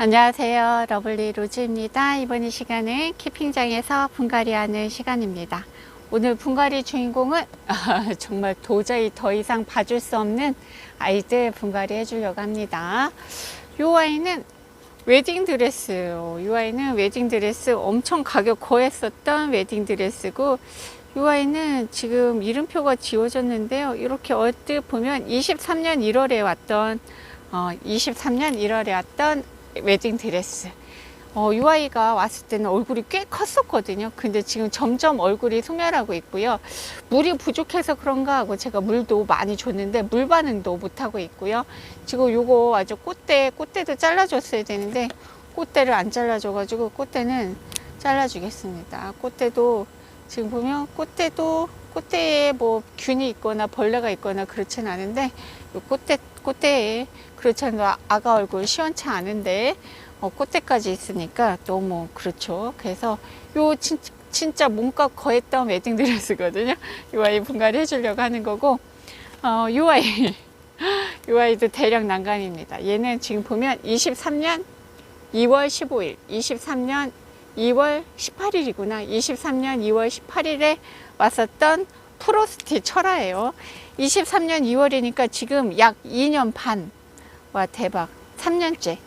안녕하세요. 러블리 로즈입니다. 이번 이 시간은 키핑장에서 분갈이 하는 시간입니다. 오늘 분갈이 주인공은 아, 정말 도저히 더 이상 봐줄 수 없는 아이들 분갈이 해주려고 합니다. 이 아이는 웨딩 드레스요. 이 아이는 웨딩 드레스 엄청 가격 거했었던 웨딩 드레스고 이 아이는 지금 이름표가 지워졌는데요. 이렇게 얼뜻 보면 23년 1월에 왔던 어, 23년 1월에 왔던 웨딩 드레스. 어, 이 아이가 왔을 때는 얼굴이 꽤 컸었거든요. 근데 지금 점점 얼굴이 소멸하고 있고요. 물이 부족해서 그런가 하고 제가 물도 많이 줬는데 물 반응도 못하고 있고요. 지금 요거 아주 꽃대, 꽃대도 잘라줬어야 되는데 꽃대를 안 잘라줘가지고 꽃대는 잘라주겠습니다. 꽃대도 지금 보면 꽃대도 꽃대에 뭐 균이 있거나 벌레가 있거나 그렇진 않은데 요 꽃대 꽃대에 그렇지 않아도 아가 얼굴 시원치 않은데 어, 꽃대까지 있으니까 너무 그렇죠. 그래서 요 진, 진짜 몸값 거했던 웨딩 드레스거든요. 요 아이 분갈이 해주려고 하는 거고 어, 요 아이 요 아이도 대략 난간입니다. 얘는 지금 보면 23년 2월 15일, 23년 2월 18일이구나. 23년 2월 18일에 왔었던 프로스티 철화예요. 23년 2월이니까 지금 약 2년 반. 와, 대박. 3년째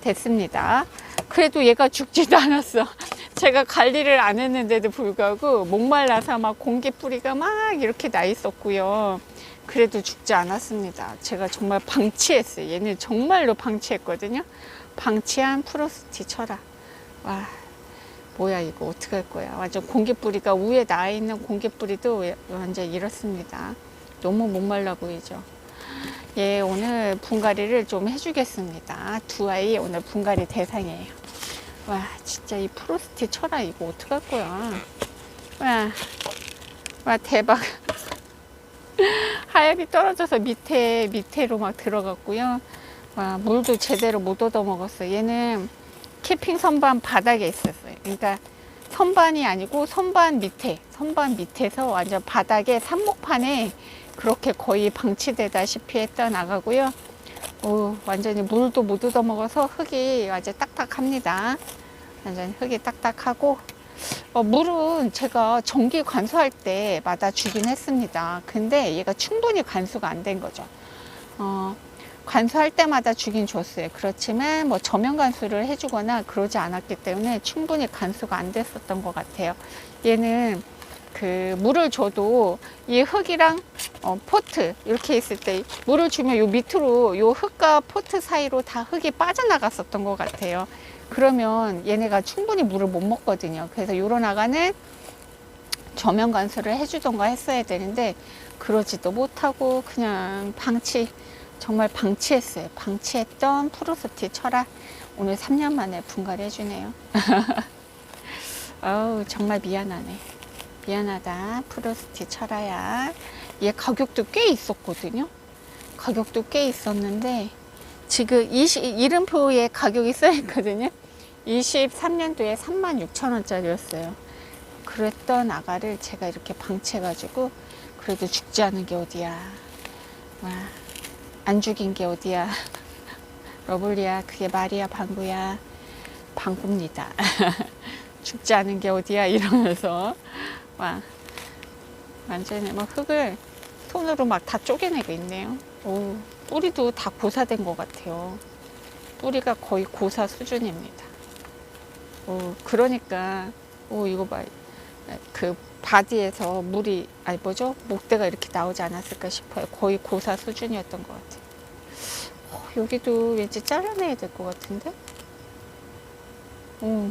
됐습니다. 그래도 얘가 죽지도 않았어. 제가 관리를 안 했는데도 불구하고 목말라서 막 공기 뿌리가 막 이렇게 나 있었고요. 그래도 죽지 않았습니다. 제가 정말 방치했어요. 얘는 정말로 방치했거든요. 방치한 프로스티 철화. 와, 뭐야 이거 어떡할 거야. 완전 공기뿌리가 위에 나 있는 공기뿌리도 완전 이렇습니다. 너무 목말라 보이죠. 예, 오늘 분갈이를 좀 해주겠습니다. 두 아이 오늘 분갈이 대상이에요. 와, 진짜 이 프로스티 철화 이거 어떡할 거야. 와, 와 대박. 하얗게 떨어져서 밑에 밑에로 막 들어갔고요. 와, 물도 제대로 못 얻어 먹었어요. 얘는 캠핑 선반 바닥에 있었어요. 그러니까 선반이 아니고 선반 밑에, 선반 밑에서 완전 바닥에 산목판에 그렇게 거의 방치되다시피 했던 아가고요. 오, 완전히 물도 못 얻어 먹어서 흙이 아주 딱딱합니다. 완전 흙이 딱딱하고 어, 물은 제가 정기 관수할 때마다 주긴 했습니다. 근데 얘가 충분히 관수가 안 된 거죠. 어, 관수할 때마다 주긴 줬어요. 그렇지만 뭐 저면 관수를 해주거나 그러지 않았기 때문에 충분히 관수가 안 됐었던 것 같아요. 얘는 그 물을 줘도 이 흙이랑 어, 포트 이렇게 있을 때 물을 주면 요 밑으로 요 흙과 포트 사이로 다 흙이 빠져나갔었던 것 같아요. 그러면 얘네가 충분히 물을 못 먹거든요. 그래서 요런 아가는 저면 관수를 해주던가 했어야 되는데 그러지도 못하고 그냥 방치 정말 방치했어요. 방치했던 프로스티 철학 오늘 3년 만에 분갈이 해주네요. 아우 정말 미안하네. 미안하다. 프로스티 철화야. 얘 가격도 꽤 있었거든요. 가격도 꽤 있었는데 지금 20, 이름표에 가격이 써 있거든요. 23년도에 36,000원짜리였어요. 그랬던 아가를 제가 이렇게 방치해가지고 그래도 죽지 않은 게 어디야. 와, 안 죽인 게 어디야. 러블리야, 그게 말이야, 방구야. 방구입니다. 죽지 않은 게 어디야, 이러면서. 와, 완전히 막 흙을 손으로 막 다 쪼개내고 있네요. 오, 뿌리도 다 고사된 것 같아요. 뿌리가 거의 고사 수준입니다. 오, 그러니까, 오, 이거 봐. 그 바디에서 물이, 아니 뭐죠? 목대가 이렇게 나오지 않았을까 싶어요. 거의 고사 수준이었던 것 같아요. 어, 여기도 왠지 잘라내야 될 것 같은데? 오,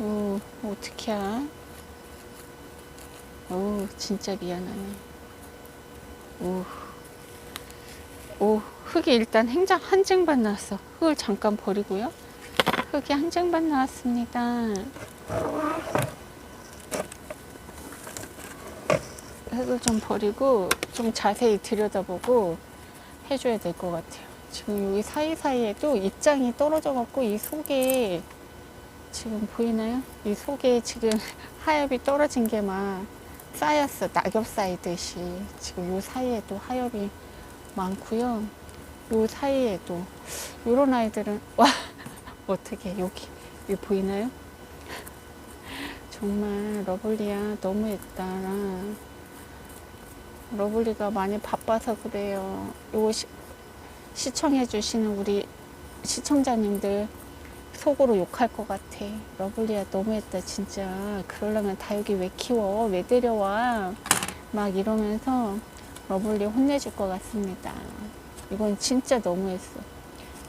오, 어떡해. 오, 진짜 미안하네. 오, 오, 흙이 일단 행장 한 쟁반 나왔어. 흙을 잠깐 버리고요. 흙이 한 쟁반 나왔습니다. 흙을 좀 버리고 좀 자세히 들여다보고 해줘야 될 것 같아요. 지금 여기 사이사이에도 입장이 떨어져 갖고 이 속에 지금 보이나요? 이 속에 지금 하엽이 떨어진 게 막 쌓였어. 낙엽 쌓이듯이. 지금 요 사이에도 하엽이 많고요. 요 사이에도. 요런 아이들은, 와, 어떻게 여기 여기 보이나요? 정말 러블리야 너무했다. 러블리가 많이 바빠서 그래요. 요거 시, 시청해주시는 우리 시청자님들 속으로 욕할 것 같아. 러블리야 너무했다 진짜. 그러려면 다 여기 왜 키워? 왜 데려와? 막 이러면서 러블리 혼내줄 것 같습니다. 이건 진짜 너무했어.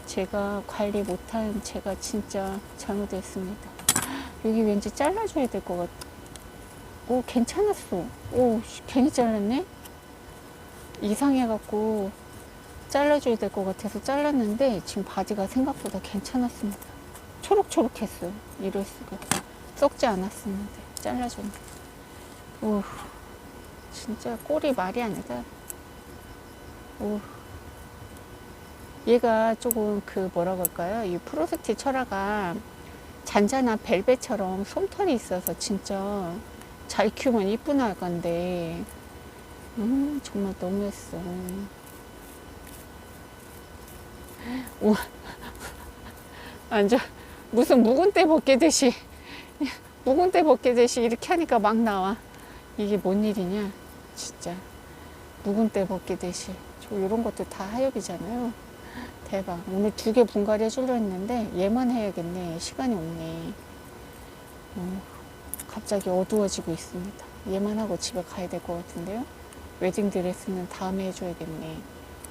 제가 관리 못한 제가 진짜 잘못했습니다. 여기 왠지 잘라줘야 될 것 같아. 오, 괜찮았어. 오, 씨, 괜히 잘랐네? 이상해갖고 잘라줘야 될 것 같아서 잘랐는데 지금 바지가 생각보다 괜찮았습니다. 초록초록했어요. 이럴 수가. 썩지 않았었는데 잘라줬네. 오, 진짜 꼴이 말이 아니다. 오. 얘가 조금 그 뭐라고 할까요? 이 프로스티 철화가 잔잔한 벨벳처럼 솜털이 있어서 진짜 잘 키우면 이쁜 할 건데 음 정말 너무했어 우 완전 무슨 묵은 때 벗기듯이 묵은 때 벗기듯이 이렇게 하니까 막 나와 이게 뭔 일이냐 진짜 묵은 때 벗기듯이 저 이런 것도 다 하엽이잖아요 대박. 오늘 두 개 분갈이 해주려 했는데 얘만 해야겠네. 시간이 없네. 어, 갑자기 어두워지고 있습니다. 얘만 하고 집에 가야 될 것 같은데요. 웨딩 드레스는 다음에 해줘야겠네.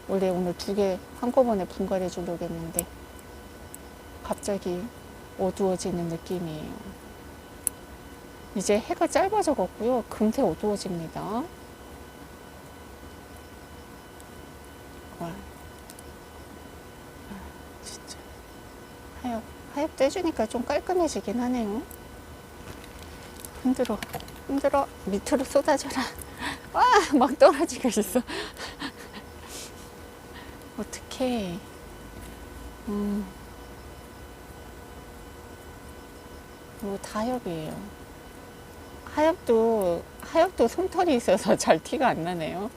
원래 오늘 두 개 한꺼번에 분갈이 해주려고 했는데 갑자기 어두워지는 느낌이에요. 이제 해가 짧아져 갔고요. 금세 어두워집니다. 와. 진짜 하엽 하엽 떼주니까 좀 깔끔해지긴 하네요 흔들어 흔들어 밑으로 쏟아져라 와 막 떨어지고 있어. 어떡해. 음. 이거 다 하엽이에요. 하엽도 하엽도 솜털이 있어서 잘 티가 안 나네요.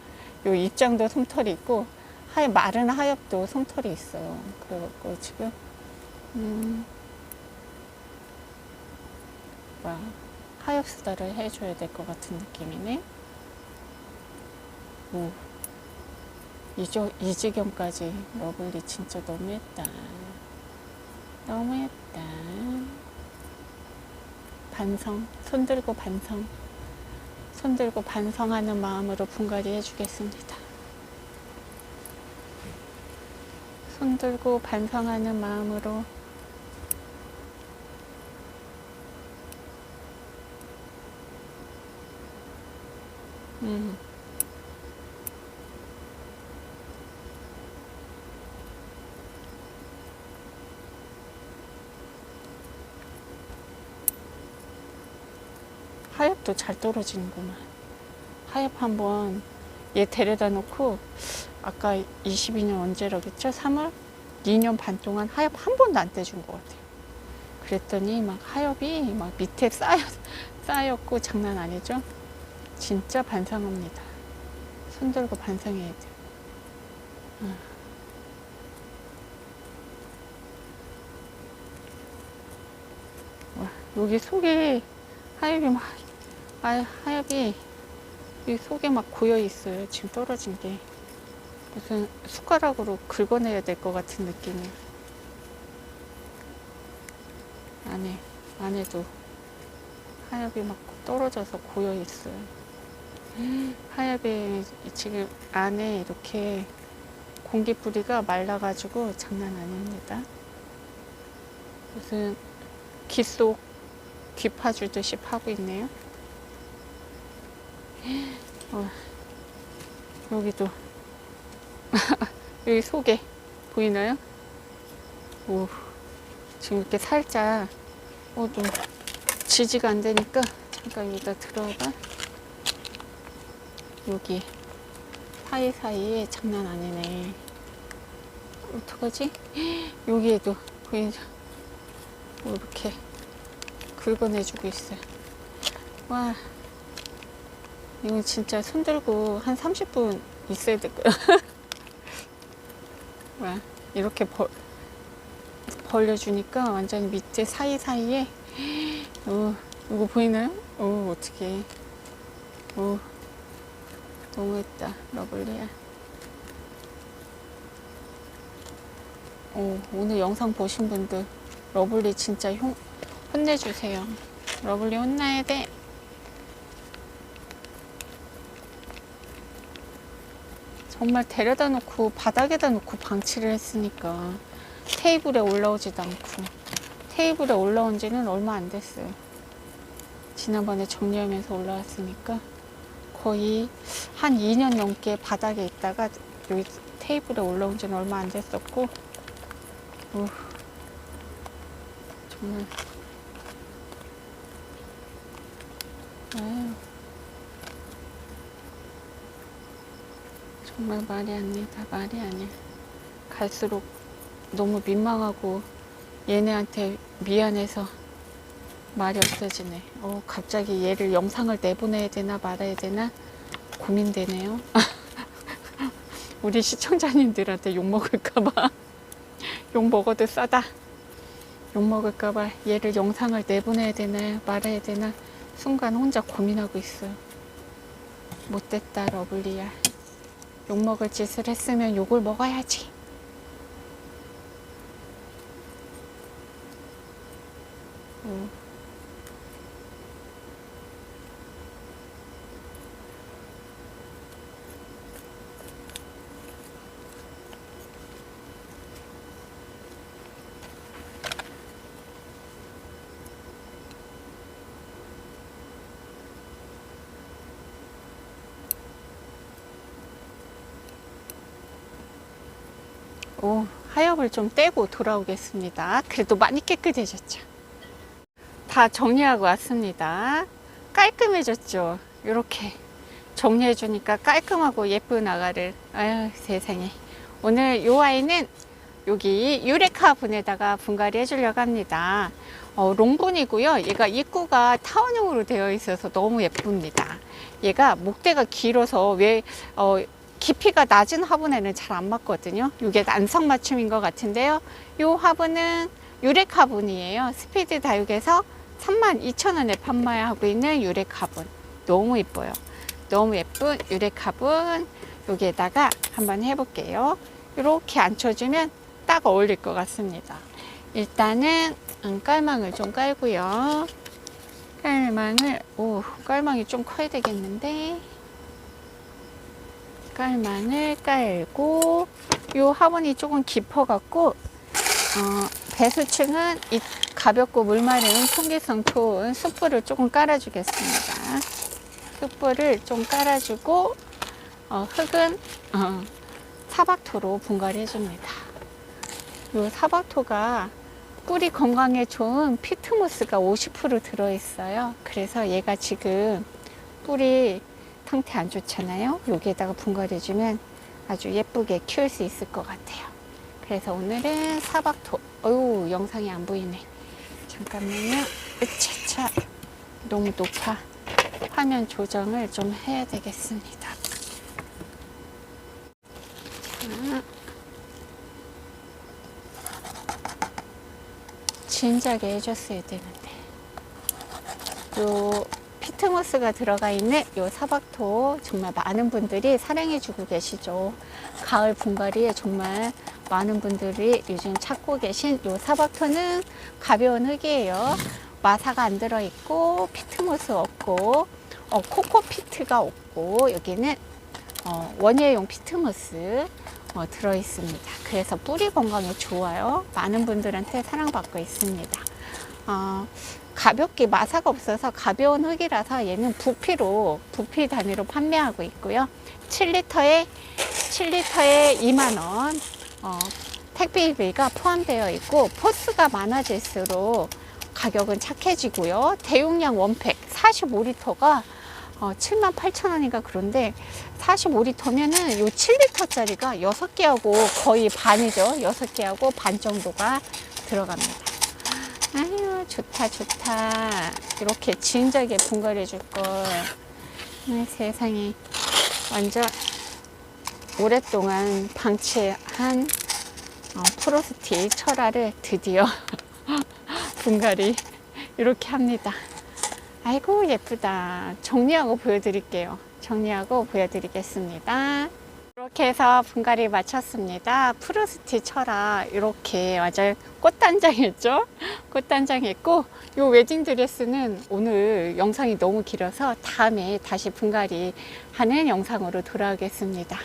요 입장도 솜털이 있고 하얀 마른 하엽도 솜털이 있어요. 그래갖고 지금 음, 하엽 수다를 해줘야 될 것 같은 느낌이네. 오, 이저, 이 지경까지 러블리 진짜 너무했다. 너무했다. 반성, 손 들고 반성. 손 들고 반성하는 마음으로 분갈이 해주겠습니다. 손 들고 반성하는 마음으로 음. 하엽도 잘 떨어지는구만. 하엽 한번 얘 데려다 놓고 아까 22년 언제라겠죠? 3월? 2년 반 동안 하엽 한 번도 안 떼준 것 같아요. 그랬더니 막 하엽이 막 밑에 쌓여, 쌓였고 장난 아니죠? 진짜 반성합니다. 손 들고 반성해야 돼요. 아. 와, 여기 속에 하엽이 막, 아, 하엽이 이 속에 막 고여 있어요. 지금 떨어진 게. 무슨 숟가락으로 긁어내야 될 것 같은 느낌이에요. 안에, 안에도 하엽이 막 떨어져서 고여 있어요. 하엽이 지금 안에 이렇게 공기 뿌리가 말라가지고 장난 아닙니다. 무슨 귀속귀 파주듯이 파고 있네요. 어, 여기도 여기 속에 보이나요? 오, 지금 이렇게 살짝 어, 좀 지지가 안 되니까 잠깐 여기다 들어봐. 여기 사이사이에 장난 아니네. 어떡하지? 여기에도 보이죠? 뭐 이렇게 긁어내주고 있어요. 와, 이건 진짜 손 들고 한 30분 있어야 될 거야. 와, 이렇게 벌, 벌려주니까 완전히 밑에 사이사이에 어, 이거 보이나요? 어, 어떻게 어, 너무했다. 러블리야. 어, 오늘 영상 보신 분들 러블리 진짜 혼, 혼내주세요. 러블리 혼나야 돼 정말 데려다 놓고 바닥에다 놓고 방치를 했으니까 테이블에 올라오지도 않고 테이블에 올라온 지는 얼마 안 됐어요. 지난번에 정리하면서 올라왔으니까 거의 한 2년 넘게 바닥에 있다가 여기 테이블에 올라온 지는 얼마 안 됐었고 우, 정말 아유, 정말 말이 아니다 말이 아니야 갈수록 너무 민망하고 얘네한테 미안해서 말이 없어지네. 어, 갑자기 얘를 영상을 내보내야 되나 말아야 되나 고민되네요. 우리 시청자님들한테 욕 먹을까봐. 욕 먹어도 싸다. 욕 먹을까봐 얘를 영상을 내보내야 되나 말아야 되나 순간 혼자 고민하고 있어요. 못됐다, 러블리야. 욕 먹을 짓을 했으면 욕을 먹어야지. 음. 오, 하엽을 좀 떼고 돌아오겠습니다. 그래도 많이 깨끗해졌죠. 다 정리하고 왔습니다. 깔끔해졌죠. 이렇게 정리해 주니까 깔끔하고 예쁜 아가를. 아유, 세상에. 오늘 요 아이는 여기 유레카 분에다가 분갈이 해주려고 합니다. 어, 롱분이고요. 얘가 입구가 타원형으로 되어 있어서 너무 예쁩니다. 얘가 목대가 길어서 왜 어, 깊이가 낮은 화분에는 잘 안 맞거든요. 이게 난성 맞춤인 것 같은데요. 이 화분은 유렉 화분이에요. 스피드 다육에서 32,000원에 판매하고 있는 유렉 화분. 너무 예뻐요. 너무 예쁜 유렉 화분. 여기에다가 한번 해볼게요. 이렇게 앉혀주면 딱 어울릴 것 같습니다. 일단은 음, 깔망을 좀 깔고요. 깔망을, 오, 깔망이 좀 커야 되겠는데. 깔망을 깔고 요 화분이 조금 깊어 갖고 어, 배수층은 이 가볍고 물 마른 통기성 토은 숯불을 조금 깔아 주겠습니다. 숯불을 좀 깔아 주고 어, 흙은 어, 사박토로 분갈이 해줍니다. 요 사박토가 뿌리 건강에 좋은 피트모스가 50% 들어있어요. 그래서 얘가 지금 뿌리 상태 안 좋잖아요. 여기에다가 분갈해주면 아주 예쁘게 키울 수 있을 것 같아요. 그래서 오늘은 사박토. 어유 영상이 안 보이네. 잠깐만요. 으차차. 너무 높아. 화면 조정을 좀 해야 되겠습니다. 자. 진작에 해줬어야 되는데. 요 피트모스가 들어가 있는 이 사박토 정말 많은 분들이 사랑해 주고 계시죠. 가을 분갈이에 정말 많은 분들이 요즘 찾고 계신 이 사박토는 가벼운 흙이에요. 마사가 안 들어 있고 피트모스 없고 어, 코코피트가 없고 여기는 어, 원예용 피트모스 어, 들어 있습니다. 그래서 뿌리 건강에 좋아요. 많은 분들한테 사랑받고 있습니다. 어, 가볍게 마사가 없어서 가벼운 흙이라서 얘는 부피로 부피 단위로 판매하고 있고요. 7리터에 7리터에 2만 원 어, 택배비가 포함되어 있고 포스가 많아질수록 가격은 착해지고요. 대용량 원팩 45리터가 어, 7만 8천 원인가 그런데 45리터면은 요 7리터짜리가 6개하고 거의 반이죠. 6개하고 반 정도가 들어갑니다. 아유 좋다 좋다 이렇게 진작에 분갈이 해줄걸 아, 세상에 완전 오랫동안 방치한 어, 프로스티 철화를 드디어 분갈이 이렇게 합니다. 아이고 예쁘다. 정리하고 보여드릴게요. 정리하고 보여드리겠습니다. 이렇게 해서 분갈이 마쳤습니다. 프로스티 철화 이렇게 완전 꽃단장했죠? 꽃단장했고 이 웨딩 드레스는 오늘 영상이 너무 길어서 다음에 다시 분갈이 하는 영상으로 돌아오겠습니다.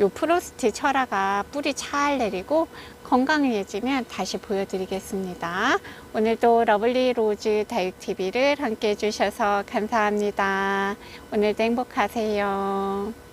이 프로스티 철화가 뿌리 잘 내리고 건강해지면 다시 보여드리겠습니다. 오늘도 러블리 로즈 다육TV를 함께 해주셔서 감사합니다. 오늘도 행복하세요.